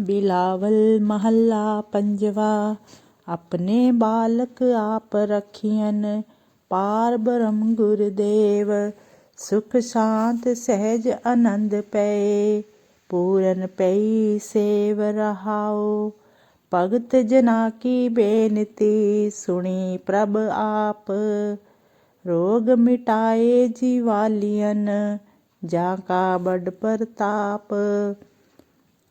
ਬਿਲਾਵਲ ਮਹੱਲਾ ਪੰਜਵਾ, ਆਪਣੇ ਬਾਲਕ ਆਪ ਰਖੀਅਨ ਪਾਰ ਬ੍ਰਹਮ ਗੁਰਦੇਵ, ਸੁਖ ਸ਼ਾਂਤ ਸਹਿਜ ਆਨੰਦ ਪਏ, ਪੂਰਨ ਪਈ ਸੇਵ ਰਹਾਉ। ਭਗਤ ਜਨਾ ਕੀ ਬੇਨਤੀ ਸੁਣੀ ਪ੍ਰਭ ਆਪ। ਰੋਗ ਮਿਟਾਏ ਜੀਵਾਲੀਅਨ ਜਾ ਕਾ ਬੜ ਪ੍ਰਤਾਪ।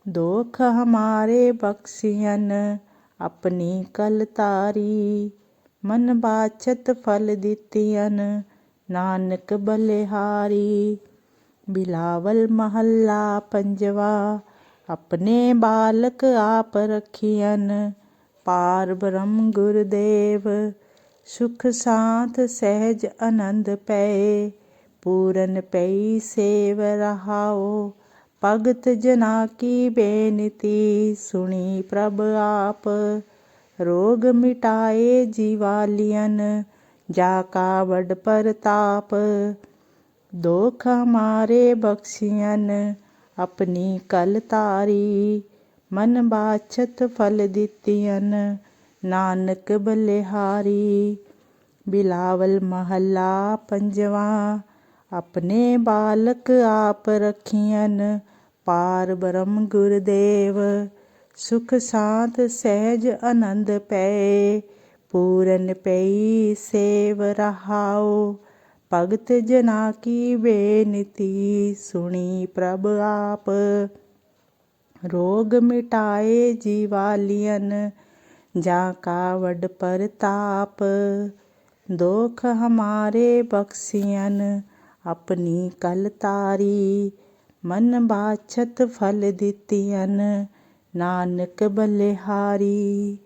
ਦੁਖ ਹਮਾਰੇ ਬਖਸ਼ਿਅਨ ਆਪਣੀ ਕਲ ਤਾਰੀ ਮਨ ਬਾਛਤ ਫਲ ਦਿੱਤੀਅਨ ਨਾਨਕ ਬਲਿਹਾਰੀ। ਬਿਲਾਵਲ ਮਹੱਲਾ ਪੰਜਵਾ, ਆਪਣੇ ਬਾਲਕ ਆਪ ਰਖੀਅਨ ਪਾਰ ਬ੍ਰਹਮ ਗੁਰਦੇਵ, ਸੁਖ ਸ਼ਾਂਤ ਸਹਿਜ ਆਨੰਦ ਪਏ। ਪੂਰਨ ਪਈ ਸੇਵ ਰਹਾਓ। ਭਗਤ ਜਨਾ ਕੀ ਬੇਨਤੀ ਸੁਣੀ ਪ੍ਰਭ ਆਪ। ਰੋਗ ਮਿਟਾਏ ਜੀਵਾਲੀਅਨ, ਜਾ ਕਾ ਵਡ ਪ੍ਰਤਾਪ। ਦੁਖ ਹਮਾਰੇ ਬਖਸ਼ਿਅਨ, ਆਪਣੀ ਕਲ ਤਾਰੀ ਮਨ ਬਾਛਤ ਫਲ ਦਿੱਤੀਅਨ, ਨਾਨਕ ਬਲਿਹਾਰੀ। ਬਿਲਾਵਲ ਮਹੱਲਾ ਪੰਜਵਾ, ਆਪਣੇ ਬਾਲਕ ਆਪ ਰਖੀਅਨ। ਪਾਰ ਬ੍ਰਹਮ ਗੁਰਦੇਵ, ਸੁਖ ਸ਼ਾਂਤ ਸਹਿਜ ਆਨੰਦ ਪਏ, ਪੂਰਨ ਪਈ ਸੇਵ ਰਹਾਉ, ਭਗਤ ਜਨਾ ਕੀ ਬੇਨਤੀ ਸੁਣੀ ਪ੍ਰਭ ਆਪ। ਰੋਗ ਮਿਟਾਏ ਜੀਵਾਲੀਅਨ, ਜਾ ਕਾ ਵਡ ਪ੍ਰਤਾਪ ਹਮਾਰੇ ਬਖਸ਼ਿਅਨ, ਆਪਣੀ ਕਲ ਤਾਰੀ ਮਨ ਬਾਛਤ ਫਲ ਦਿੱਤੀਅਨ ਨਾਨਕ ਬਲਿਹਾਰੀ।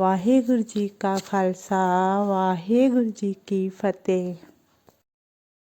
ਵਾਹਿਗੁਰੂ ਜੀ ਕਾ ਖਾਲਸਾ ਵਾਹਿਗੁਰੂ ਜੀ ਕੀ ਫਤਿਹ।